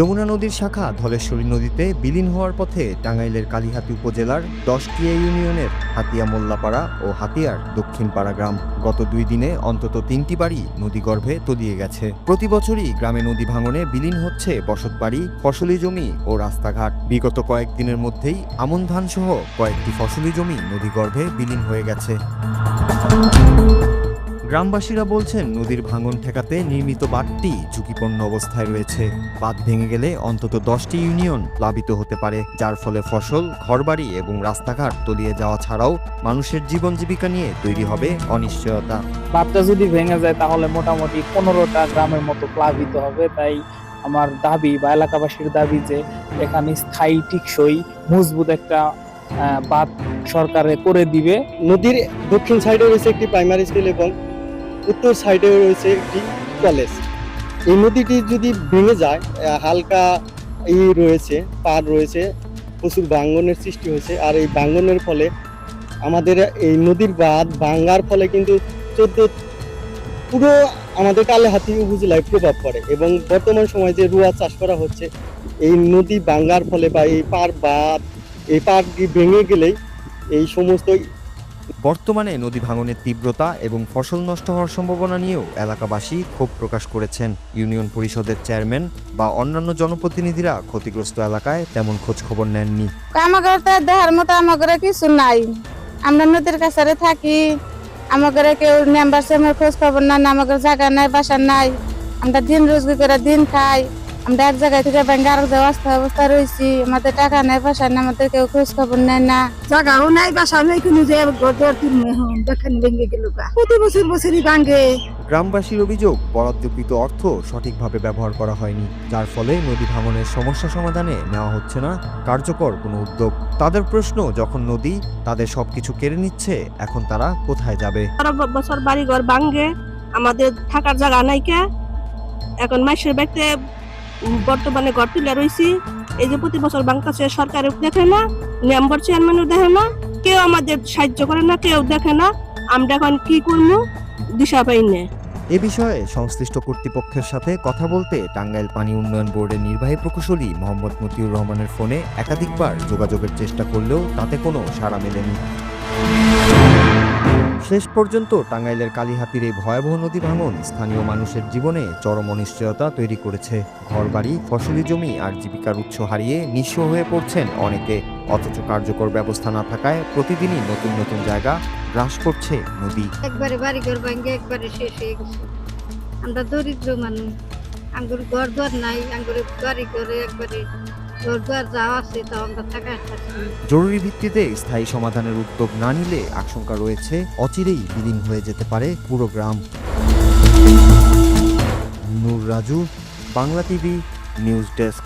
যমুনা নদীর শাখা ধলেশ্বরী নদীতে বিলীন হওয়ার পথে টাঙ্গাইলের কালিহাতি উপজেলার দশটিয়া ইউনিয়নের হাতিয়া মোল্লাপাড়া ও হাতিয়ার দক্ষিণপাড়া গ্রাম গত দুই দিনে অন্তত তিনটি বাড়ি নদীগর্ভে তলিয়ে গেছে। প্রতি বছরই গ্রামে নদী ভাঙনে বিলীন হচ্ছে বসত বাড়ি, ফসলি জমি ও রাস্তাঘাট। বিগত কয়েকদিনের মধ্যেই আমন ধান সহ কয়েকটি ফসলি জমি নদীগর্ভে বিলীন হয়ে গেছে। গ্রামবাসীরা বলছেন নদীর ভাঙন ঠেকাতে নির্মিত বাঁধটি ঝুঁকিপূর্ণ অবস্থায় রয়েছে। বাঁধ ভেঙে গেলে অন্তত দশটি ইউনিয়ন প্লাবিত হতে পারে যার ফলে ফসল ঘরবাড়ি এবং রাস্তাঘাট তলিয়ে যাওয়া ছাড়াও মানুষের জীবন জীবিকা নিয়ে তৈরি হবে অনিশ্চয়তা। বাঁধটা যদি ভেঙে যায় তাহলে মোটামুটি পনেরোটা গ্রামের মতো প্লাবিত হবে। তাই আমার দাবি বা এলাকাবাসীর দাবি যে এখানে স্থায়ী টিকসই মজবুত একটা বাঁধ সরকারে করে দিবে। নদীর দক্ষিণ সাইডে রয়েছে একটি প্রাইমারি স্কুল এবং উত্তর সাইডে রয়েছে একটি কলেজ এই নদীটি যদি ভেঙে যায় হালকা ই রয়েছে পার রয়েছে, প্রচুর ভাঙ্গনের সৃষ্টি হয়েছে। আর এই ভাঙ্গনের ফলে আমাদের এই নদীর বাঁধ ভাঙ্গার ফলে কিন্তু চোদ্দ পুরো আমাদের কালেহাতি উপজেলায় প্রভাব পড়ে এবং বর্তমান সময়ে যে রুয়া চাষ করা হচ্ছে, এই নদী ভাঙ্গার ফলে বা এই পার বাঁধ, এই পার ভেঙে গেলেই এই সমস্ত বর্তমানে নদী ভাঙনের তীব্রতা এবং ফসল নষ্ট হওয়ার সম্ভাবনা নিয়েও এলাকাবাসী ক্ষোভ প্রকাশ করেছেন। ইউনিয়ন পরিষদের চেয়ারম্যান বা অন্যান্য জনপ্রতিনিধিরা ক্ষতিগ্রস্ত এলাকায় তেমন খোঁজ খবর নেননি। আমাদের দেহার মতো আমাদের কিছু নাই। আমরা নদীর কাছারে থাকি। আমাদের কেউ মেম্বার খোঁজ খবর নাই আমাদের জায়গা নাই, বাসা নাই। আমরা দিন রোজগার করে দিন খাই। আমরা এক জায়গায় থেকে ব্যাংকে আরেক জায়গায় অবস্থা অবস্থা রয়েছি। আমাদের টাকা নাই পয়সা নাই আমাদের কেউ খোঁজ খবর নেয় না। জাগাও নাই বাসা নাই কোনো যে ঘর তুলমে এখন দেখেন ভেঙে গেল প্রতি বছর বছরই ভাঙে। গ্রামবাসীর অভিযোগ বরাদ্দকৃত অর্থ সঠিকভাবে ব্যবহার করা হয়নি যার ফলে নদী ভাঙনের সমস্যা সমাধানে নেওয়া হচ্ছে না কার্যকর কোনো উদ্যোগ। তাদের প্রশ্ন যখন নদী তাদের সবকিছু কেড়ে নিচ্ছে এখন তারা কোথায় যাবে? সারা বছর বাড়ি ঘর ভাঙ্গে আমাদের থাকার জায়গা নাই কে? এখন মাসের উম, বর্তমানে ঘর তুলে রয়েছি এই যে প্রতি বছর বাংলাদেশে সরকার দেখে না, মেম্বার চেয়ারম্যানও দেখে না, কেউ আমাদের সাহায্য করে না, কেউ দেখে না। আমরা এখন কি করব? দিশা পাই না। এ বিষয়ে সংশ্লিষ্ট কর্তৃপক্ষের সাথে কথা বলতে টাঙ্গাইল পানি উন্নয়ন বোর্ডের নির্বাহী প্রকৌশলী মোহাম্মদ মতিউর রহমানের ফোনে একাধিকবার যোগাযোগের চেষ্টা করলেও তাতে কোনো সাড়া মেলেনি। শেষ পর্যন্ত টাঙ্গাইলের কালীহাতির এই ভয়াবহ নদী ভাঙন স্থানীয় মানুষের জীবনে চরম অনিশ্চয়তা তৈরি করেছে। ঘরবাড়ি, ফসলি জমি আর জীবিকার উৎস হারিয়ে নিঃস্ব হয়ে পড়ছেন অনেকে। অথচ কার্যকর ব্যবস্থা না থাকায় প্রতিদিনই নতুন নতুন জায়গা গ্রাস করছে নদী। একবারে বাড়ি ঘর একবারে শেষ হয়ে গেছে। আমরা দরিদ্র মানুষ। আঙ্গুর ঘর দুয়ার নাই, আঙ্গুর বাড়ি ঘরে একবারে জরুরি ভিত্তিতে স্থায়ী সমাধানের উদ্যোগ না নিলে আশঙ্কা রয়েছে, অচিরেই বিলীন হয়ে যেতে পারে পুরো গ্রাম। Noor Raju, Bangla TV, news desk.